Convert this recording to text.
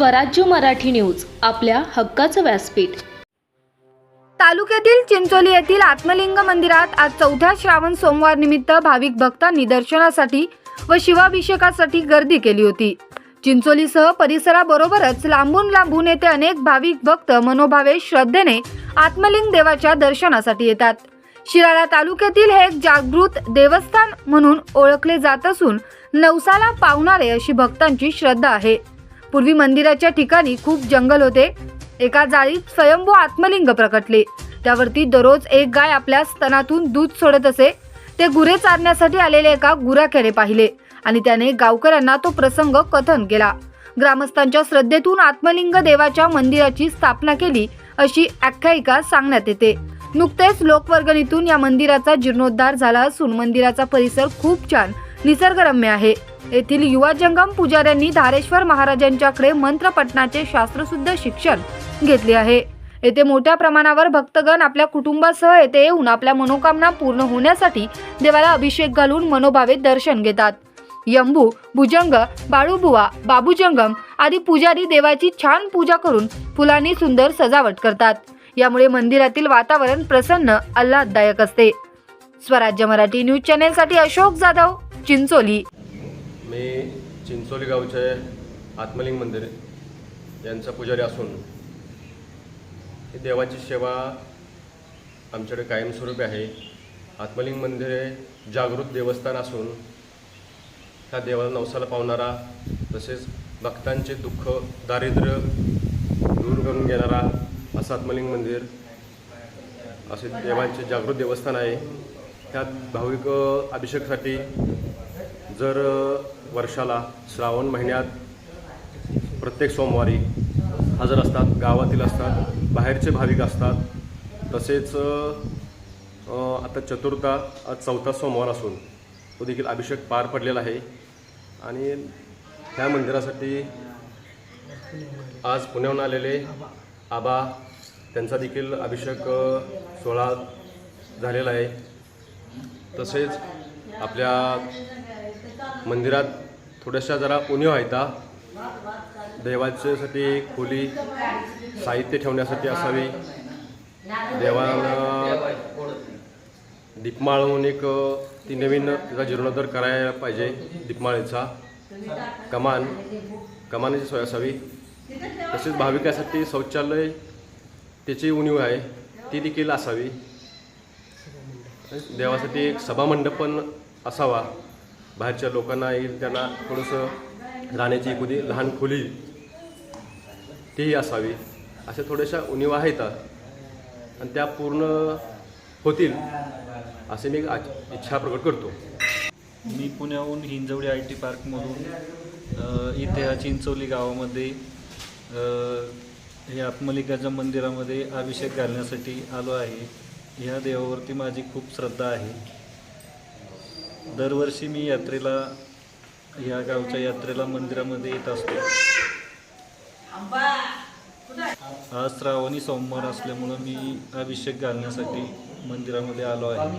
स्वराज्य मराठी न्यूज आपल्या हक्काचं व्यासपीठ. तालुक्यातील चिंचोली येथील आत्मलिंग मंदिरात आज चौथ्या श्रावण सोमवार निमित्त भाविक भक्तांनी दर्शनासाठी व शिवाभिषेकासाठी गर्दी केली होती. चिंचोलीसह परिसराबरोबरच लांबून लांबून येथे अनेक भाविक भक्त मनोभावे श्रद्धेने आत्मलिंग देवाच्या दर्शनासाठी येतात. शिराळा तालुक्यातील हे एक जागृत देवस्थान म्हणून ओळखले जात असून नवसाला पावणारे अशी भक्तांची श्रद्धा आहे. पूर्वी मंदिराच्या ठिकाणी खूप जंगल होते. एका जाळीत स्वयंभू आत्मलिंग प्रकटले. त्यावरती दररोज एक गाय आपल्या स्तनातून दूध सोडत असे. ते गुरे चारण्यासाठी आलेले एका गुराख्याने पाहिले आणि त्याने गावकऱ्यांना तो प्रसंग कथन केला. ग्रामस्थांच्या श्रद्धेतून आत्मलिंग देवाच्या मंदिराची स्थापना केली अशी आख्यायिका सांगण्यात येते. नुकतेच लोकवर्गणीतून या मंदिराचा जीर्णोद्धार झाला असून मंदिराचा परिसर खूप छान निसर्गरम्य आहे. येथील युवा जंगम पुजाऱ्यांनी धारेश्वर महाराजांच्याकडे मंत्रपठणाचे शास्त्रशुद्ध शिक्षण घेतले आहे. येथे मोठ्या प्रमाणावर भक्तगण आपल्या कुटुंबासह येथे येऊन आपल्या मनोकामना पूर्ण होण्यासाठी देवाला अभिषेक घालून मनोभावे दर्शन घेतात. यंबू भुजंग बाळूबुवा बाबूजंगम आदी पुजारी देवाची छान पूजा करून फुलांनी सुंदर सजावट करतात. यामुळे मंदिरातील वातावरण प्रसन्न आल्हाददायक असते. स्वराज्य मराठी न्यूज चॅनेलसाठी अशोक जाधव चिंचोली. मी चिंचोली गावचे आत्मलिंग मंदिर यांचा पुजारी असून ही देवाची सेवा आमच्याकडे कायमस्वरूपी आहे. आत्मलिंग मंदिर हे जागृत देवस्थान असून त्या देवाला नवसाला पावणारा तसेच भक्तांचे दुःख दारिद्र्य दूर करून घेणारा असं आत्मलिंग मंदिर असे देवांचे जागृत देवस्थान आहे. त्यात भाविक अभिषेकसाठी जर वर्षाला श्रावण महिन्यात प्रत्येक सोमवारी हजर असतात गावातील असतात बाहेरचे भाविक असतात तसेच आता चतुर्था आज चौथा सोमवार असून तो देखील अभिषेक पार पडलेला आहे. आणि त्या मंदिरासाठी आज पुण्याहून आलेले आबा त्यांचा देखील अभिषेक सोहळा झालेला आहे. तसेच आपल्या मंदिरात थोड्याशा जरा उणीव आहेत देवाच्यासाठी खोली साहित्य ठेवण्यासाठी असावी. देवाला दीपमाळ म्हणून एक ती नवीन तिचा जीर्णोद्धार करायला पाहिजे दीपमाळेचा. कमान कमानाची सोय असावी. तसेच भाविकासाठी शौचालय त्याची उणीव आहे ती देखील असावी. देवासाठी एक सभामंडप पण असावा. बाहेरच्या लोकांना येईल त्यांना थोडंसं राहण्याची एखादी लहान खोली तीही असावी. अशा थोड्याशा उणीवा आहेत. आणि त्या पूर्ण होतील असे मी इच्छा प्रकट करतो. मी पुण्याहून हिंजवडी आय टी पार्कमधून इथे ह्या चिंचोली गावामध्ये हे आत्मलिंगाच्या मंदिरामध्ये अभिषेक घालण्यासाठी आलो आहे. ह्या देवावरती माझी खूप श्रद्धा आहे. दरवर्षी मी यात्रेला या गावच्या यात्रेला मंदिरामध्ये येत असतो. आज श्रावणी सोमवार असल्यामुळं मी अभिषेक घालण्यासाठी मंदिरामध्ये आलो आहे.